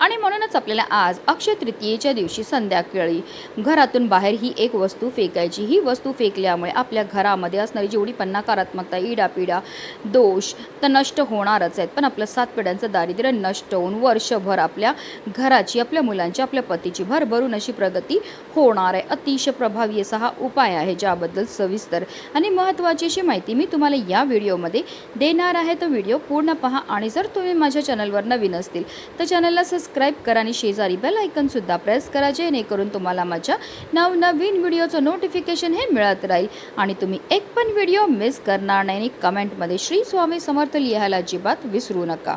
आणि म्हणूनच आपल्याला आज अक्षय तृतीयेच्या दिवशी संध्याकाळी घरातून बाहेर ही एक वस्तू फेकायची. ही वस्तू फेकल्यामुळे आपल्या घरामध्ये असणारी जेवढी पण नकारात्मकता इडापिडा दोष तर नष्ट होणारच आहेत. पण आपलं सात पिढ्यांचं दारिद्र्य नष्ट होऊन वर्षभर आपल्या घराची आपल्या मुलांची आपल्या पतीची भरभरून अशी प्रगती होणार आहे. अतिशय प्रभावी असा हा उपाय आहे ज्याबद्दल सविस्तर आणि महत्त्वाची अशी माहिती मी तुम्हाला या व्हिडिओमध्ये देणार आहे. तर व्हिडिओ पूर्ण पहा आणि जर तुम्ही माझ्या चॅनलवर नवीन असतील तर चॅनलला सबस्क्राईब करा आणि शेजारी बेल आयकनसुद्धा प्रेस करा जेणेकरून तुम्हाला माझ्या नवनवीन व्हिडिओचं नोटिफिकेशन हे मिळत राहील. आणि तुम्ही एक पण व्हिडिओ मिस करणार नाही आणि कमेंटमध्ये श्री स्वामी समर्थ लिहायला अजिबात विसरू नका.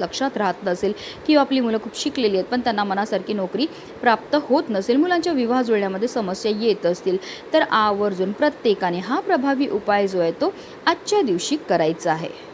लक्षात राहत नसेल किंवा आपली मुलं खूप शिकलेली आहेत पण त्यांना मनासारखी नोकरी प्राप्त होत नसेल मुलांच्या विवाह जुळण्यामध्ये समस्या येत असतील तर आवर्जून प्रत्येकाने हा प्रभावी उपाय जो आहे तो आजच्या दिवशी करायचा आहे.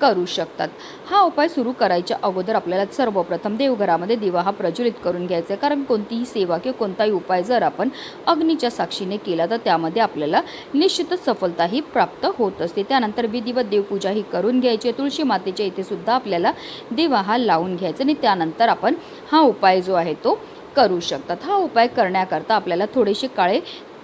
करू शकतात. हा उपाय सुरू करायच्या अगोदर आपल्याला सर्वप्रथम देवघरामध्ये दिवा हा प्रज्वलित करून घ्यायचा आहे. कारण कोणतीही सेवा किंवा कोणताही उपाय जर आपण अग्नीच्या साक्षीने केला तर त्यामध्ये आपल्याला निश्चितच सफलताही प्राप्त होत असते. त्यानंतर विधिवत देवपूजा ही करून घ्यायची. आहे. तुळशी मातेच्या इथे सुद्धा आपल्याला दिवा हा लावून घ्यायचा आणि त्यानंतर आपण हा उपाय जो आहे तो करू शकतात. हा उपाय करण्याकरता आपल्याला थोडेसे काळे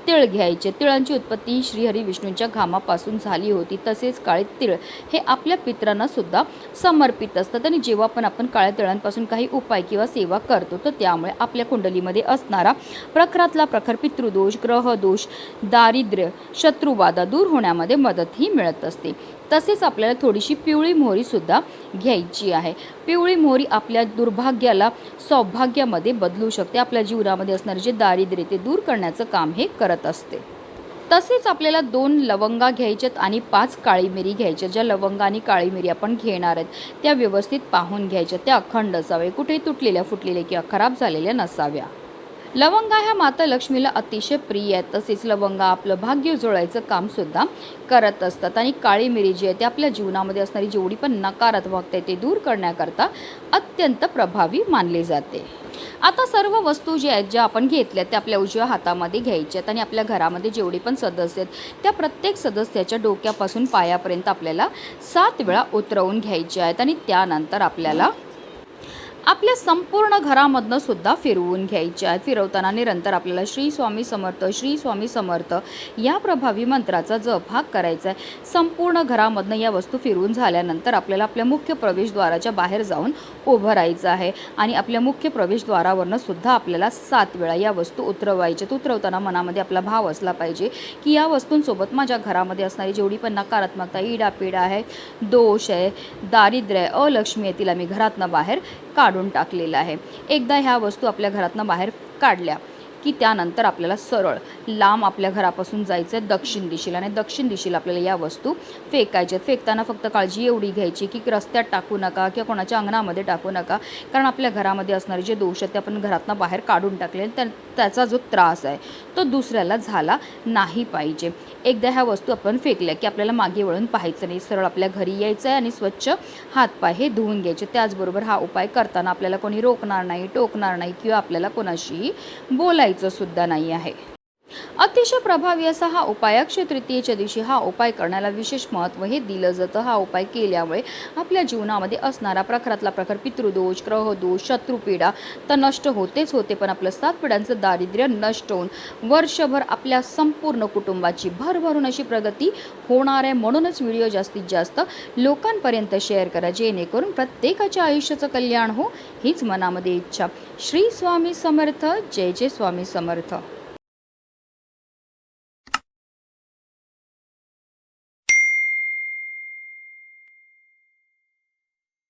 तिळ घ्यायचे. तिळांची उत्पत्ती श्रीहरी विष्णूंच्या घामापासून झाली होती. तसेच काळे तिळ हे आपल्या पित्रांना सुद्धा समर्पित असतात आणि जेव्हा पण आपण काळ्या तिळांपासून काही उपाय किंवा सेवा करतो तर त्यामुळे आपल्या कुंडलीमध्ये असणारा प्रखरातला प्रखर पितृदोष ग्रहदोष दारिद्र्य शत्रुबाधा दूर होण्यामध्ये मदतही मिळत असते. तसेच आपल्याला थोडीशी पिवळी मोहरीसुद्धा घ्यायची आहे. पिवळी मोहरी आपल्या दुर्भाग्याला सौभाग्यामध्ये बदलू शकते. आपल्या जीवनामध्ये असणारे जे दारिद्र्य ते दूर करण्याचं काम हे करत असते. तसेच आपल्याला दोन लवंगा घ्यायच्यात आणि पाच काळी मिरी घ्यायच्या. ज्या लवंगा आणि काळी मिरी आपण घेणार आहेत त्या व्यवस्थित पाहून घ्यायच्या. त्या अखंड असावे कुठेही तुटलेल्या फुटलेल्या किंवा खराब झालेल्या नसाव्या. लवंगा ह्या माता लक्ष्मीला अतिशय प्रिय आहेत. तसेच लवंगा आपलं भाग्य उजळायचं कामसुद्धा करत असतात. आणि काळी मिरी जी आहे ती आपल्या जीवनामध्ये असणारी जेवढी पण नकारात्मकता आहे ते दूर करण्याकरता अत्यंत प्रभावी मानली जाते. आता सर्व वस्तू ज्या आहेत ज्या आपण घेतल्या त्या आपल्या उजव्या हातामध्ये घ्यायच्या आहेत. आणि आपल्या घरामध्ये जेवढे पण सदस्य आहेत त्या प्रत्येक सदस्याच्या डोक्यापासून पायापर्यंत आपल्याला सात वेळा उतरवून घ्यायच्या आहेत. आणि त्यानंतर आपल्याला आपल्या संपूर्ण घरामधनं सुद्धा फिरवून घ्यायच्या आहे. फिरवताना निरंतर आपल्याला श्री स्वामी समर्थ श्री स्वामी समर्थ या प्रभावी मंत्राचा जप हा करायचा आहे. संपूर्ण घरामधनं या वस्तू फिरवून झाल्यानंतर आपल्याला आपल्या मुख्य प्रवेशद्वाराच्या बाहेर जाऊन उभं राहायचं आहे. आणि आपल्या मुख्य प्रवेशद्वारावरनं सुद्धा आपल्याला सात वेळा या वस्तू उतरवायच्यात उतरवताना मनामध्ये आपला भाव असला पाहिजे की या वस्तूंसोबत माझ्या घरामध्ये असणारी जेवढी पण नकारात्मकता इडापिडा आहे दोष आहे दारिद्र्य आहे अलक्ष्मी आहे तिला मी घरातनं बाहेर काढून टाकलेलं आहे. एकदा ह्या वस्तू आपल्या घरातनं बाहेर काढल्या. की त्यानंतर आपल्याला सरळ लांब आपल्या घरापासून जायचं आहे दक्षिण दिशेला. आणि दक्षिण दिशेला आपल्याला या वस्तू फेकायच्या आहेत. फेकताना फक्त काळजी एवढी घ्यायची की रस्त्यात टाकू नका किंवा कोणाच्या अंगणामध्ये टाकू नका. कारण आपल्या घरामध्ये असणारे जे दोष आहेत ते आपण घरातनं बाहेर काढून टाकले तर त्याचा जो त्रास आहे तो दुसऱ्याला झाला नाही पाहिजे. एकदा ह्या वस्तू आपण फेकल्या की आपल्याला मागे वळून पाहायचं नाही. सरळ आपल्या घरी यायचं आहे आणि स्वच्छ हातपाय हे धुवून घ्यायचे. त्याचबरोबर हा उपाय करताना आपल्याला कोणी रोखणार नाही टोकणार नाही किंवा आपल्याला कोणाशीही बोलायचं सुद्धा नाही आहे. अतिशय प्रभावी असा हा उपाय. अक्षय तृतीयेच्या दिवशी हा उपाय करण्याला विशेष महत्त्व हे दिलं जातं. हा उपाय केल्यामुळे आपल्या जीवनामध्ये असणारा प्रखरातला प्रखर पितृदोष ग्रहदोष शत्रुपीडा तर नष्ट होतेच होते. पण आपलं सात पिढ्यांचं दारिद्र्य नष्ट होऊन वर्षभर आपल्या संपूर्ण कुटुंबाची भरभरून अशी प्रगती होणार आहे. म्हणूनच व्हिडिओ जास्तीत जास्त लोकांपर्यंत शेअर करा. जेणेकरून प्रत्येकाच्या आयुष्याचं कल्याण हो हीच मनामध्ये इच्छा. श्री स्वामी समर्थ. जय जय स्वामी समर्थ.